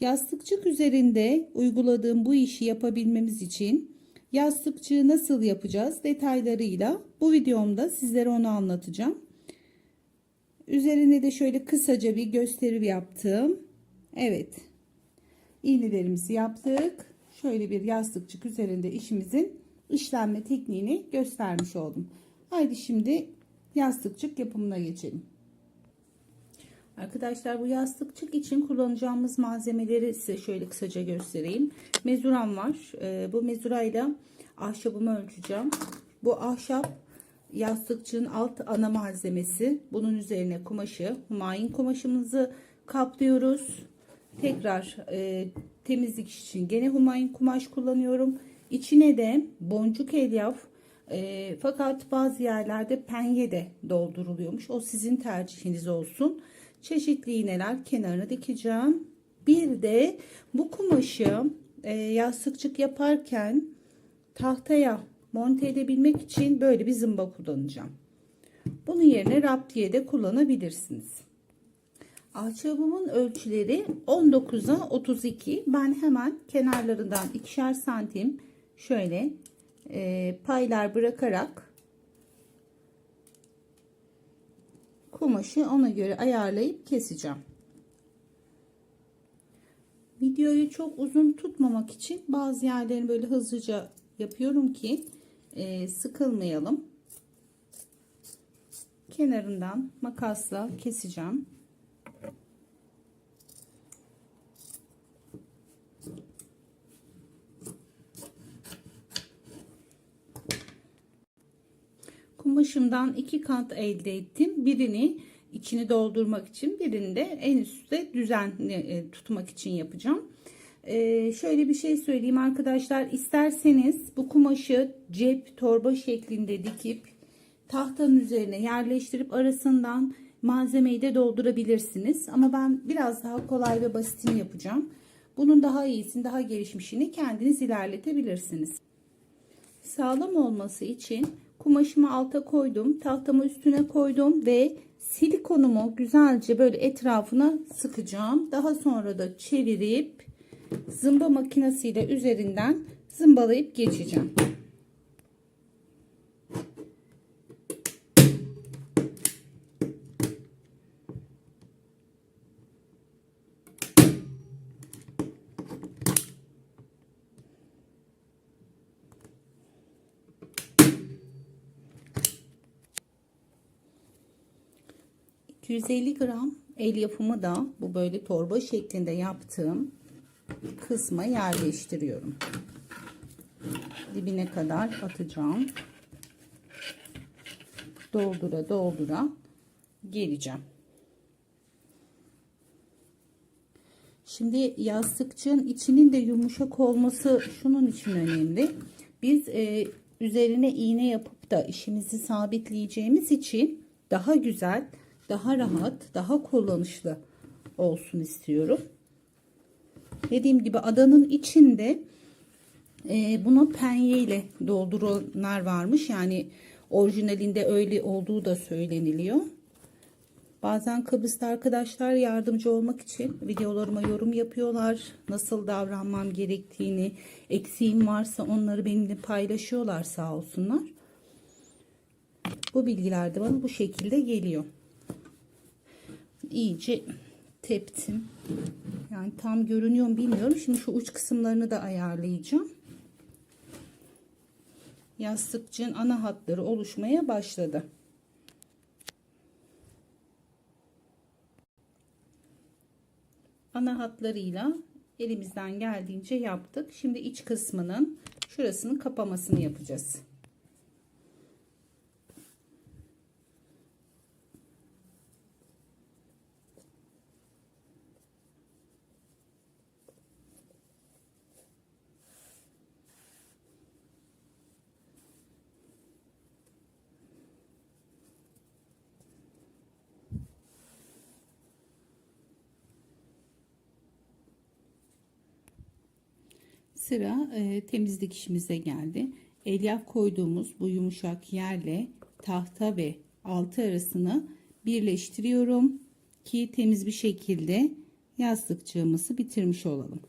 Yastıkçık üzerinde uyguladığım bu işi yapabilmemiz için yastıkçığı nasıl yapacağız detaylarıyla bu videomda sizlere onu anlatacağım. Üzerine de şöyle kısaca bir gösteri yaptım. Evet. İğnelerimizi yaptık. Şöyle bir yastıkçık üzerinde işimizin işlenme tekniğini göstermiş oldum. Haydi şimdi yastıkçık yapımına geçelim. Arkadaşlar bu yastıkçık için kullanacağımız malzemeleri size şöyle kısaca göstereyim. Mezuram var. Ee, bu mezurayla ahşabımı ölçeceğim. Bu ahşap yastıkçığın alt ana malzemesi. Bunun üzerine kumaşı, humayun kumaşımızı kaplıyoruz. Tekrar e, temizlik için gene humayun kumaş kullanıyorum. İçine de boncuk elyaf e, fakat bazı yerlerde penye de dolduruluyormuş. O sizin tercihiniz olsun. Çeşitli iğneler kenarına dikeceğim. Bir de bu kumaşı e, yastıkçık yaparken tahtaya monte edebilmek için böyle bir zımba kullanacağım. Bunun yerine raptiye de kullanabilirsiniz. Ahşabımın ölçüleri 19'a 32. Ben hemen kenarlarından ikişer santim şöyle e, paylar bırakarak kumaşı ona göre ayarlayıp keseceğim. Videoyu çok uzun tutmamak için bazı yerlerini böyle hızlıca yapıyorum ki e, sıkılmayalım. Kenarından makasla keseceğim. Kumaşımdan iki kat elde ettim. Birini içini doldurmak için birini de en üstte düzenli e, tutmak için yapacağım. Ee, şöyle bir şey söyleyeyim arkadaşlar isterseniz bu kumaşı cep torba şeklinde dikip tahtanın üzerine yerleştirip arasından malzemeyi de doldurabilirsiniz ama ben biraz daha kolay ve basitini yapacağım bunun daha iyisini daha gelişmişini kendiniz ilerletebilirsiniz sağlam olması için kumaşımı alta koydum tahtamı üstüne koydum ve silikonumu güzelce böyle etrafına sıkacağım daha sonra da çevirip zımba makinesiyle üzerinden zımbalayıp geçeceğim. ...250 gram el yapımı da bu böyle torba şeklinde yaptığım kısma yerleştiriyorum. Dibine kadar atacağım. Doldura doldura geleceğim. Şimdi yastıkçığın içinin de yumuşak olması şunun için önemli. Biz e, üzerine iğne yapıp da işimizi sabitleyeceğimiz için daha güzel, daha rahat, daha kullanışlı olsun istiyorum. Dediğim gibi adanın içinde e, buna penye ile dolduranlar varmış. Yani orijinalinde öyle olduğu da söyleniliyor. Bazen Kıbrıs'ta arkadaşlar yardımcı olmak için videolarıma yorum yapıyorlar. Nasıl davranmam gerektiğini, eksiğim varsa onları benimle paylaşıyorlar sağ olsunlar. Bu bilgiler de bana bu şekilde geliyor. İyice teptim. Yani tam görünüyor mu bilmiyorum. Şimdi şu uç kısımlarını da ayarlayacağım. Yastıkçığın ana hatları oluşmaya başladı. Ana hatlarıyla elimizden geldiğince yaptık. Şimdi iç kısmının şurasının kapamasını yapacağız. Sıra e, temizlik işimize geldi. Elyaf koyduğumuz bu yumuşak yerle tahta ve altı arasını birleştiriyorum ki temiz bir şekilde yastıkçığımızı bitirmiş olalım.